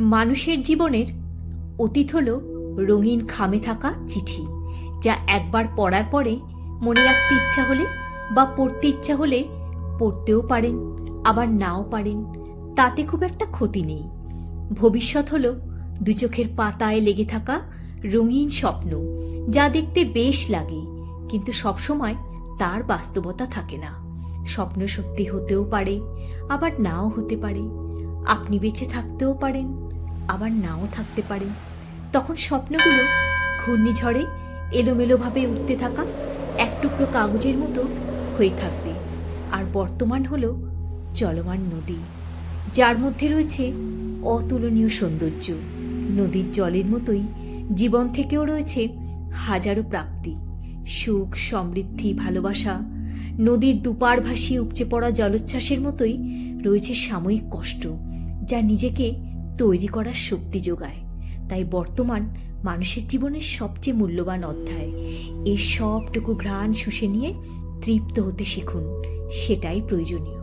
মানুষের জীবনের অতীত হল রঙিন খামে থাকা চিঠি, যা একবার পড়ার পরে মনে রাখতে ইচ্ছা হলে বা পড়তে ইচ্ছা হলে পড়তেও পারেন, আবার নাও পারেন। তাতে খুব একটা ক্ষতি নেই। ভবিষ্যৎ হল দু চোখের পাতায় লেগে থাকা রঙিন স্বপ্ন, যা দেখতে বেশ লাগে, কিন্তু সবসময় তার বাস্তবতা থাকে না। স্বপ্ন সত্যি হতেও পারে, আবার নাও হতে পারে। আপনি বেঁচে থাকতেও পারেন। আবার নাও থাকতে পারে। তখন স্বপ্নগুলো ঘূর্ণিঝড়ে এলোমেলোভাবে উঠতে থাকা এক টুকরো কাগজের মতো হয়ে থাকবে। আর বর্তমান হলো চলমান নদী, যার মধ্যে রয়েছে অতুলনীয় সৌন্দর্য। নদীর জলের মতোই জীবন থেকেও রয়েছে হাজারো প্রাপ্তি, সুখ, সমৃদ্ধি, ভালোবাসা। নদীর দুপার ভাসিয়ে উপচে পড়া জলোচ্ছ্বাসের মতোই রয়েছে সাময়িক কষ্ট, যা নিজেকে তৈরি করার শক্তি যোগায়। তাই বর্তমান মানুষের জীবনের সবচেয়ে মূল্যবান অধ্যায়, এই সবটুকু ঘ্রাণ শুষে নিয়ে তৃপ্ত হতে শিখুন, সেটাই প্রয়োজনীয়।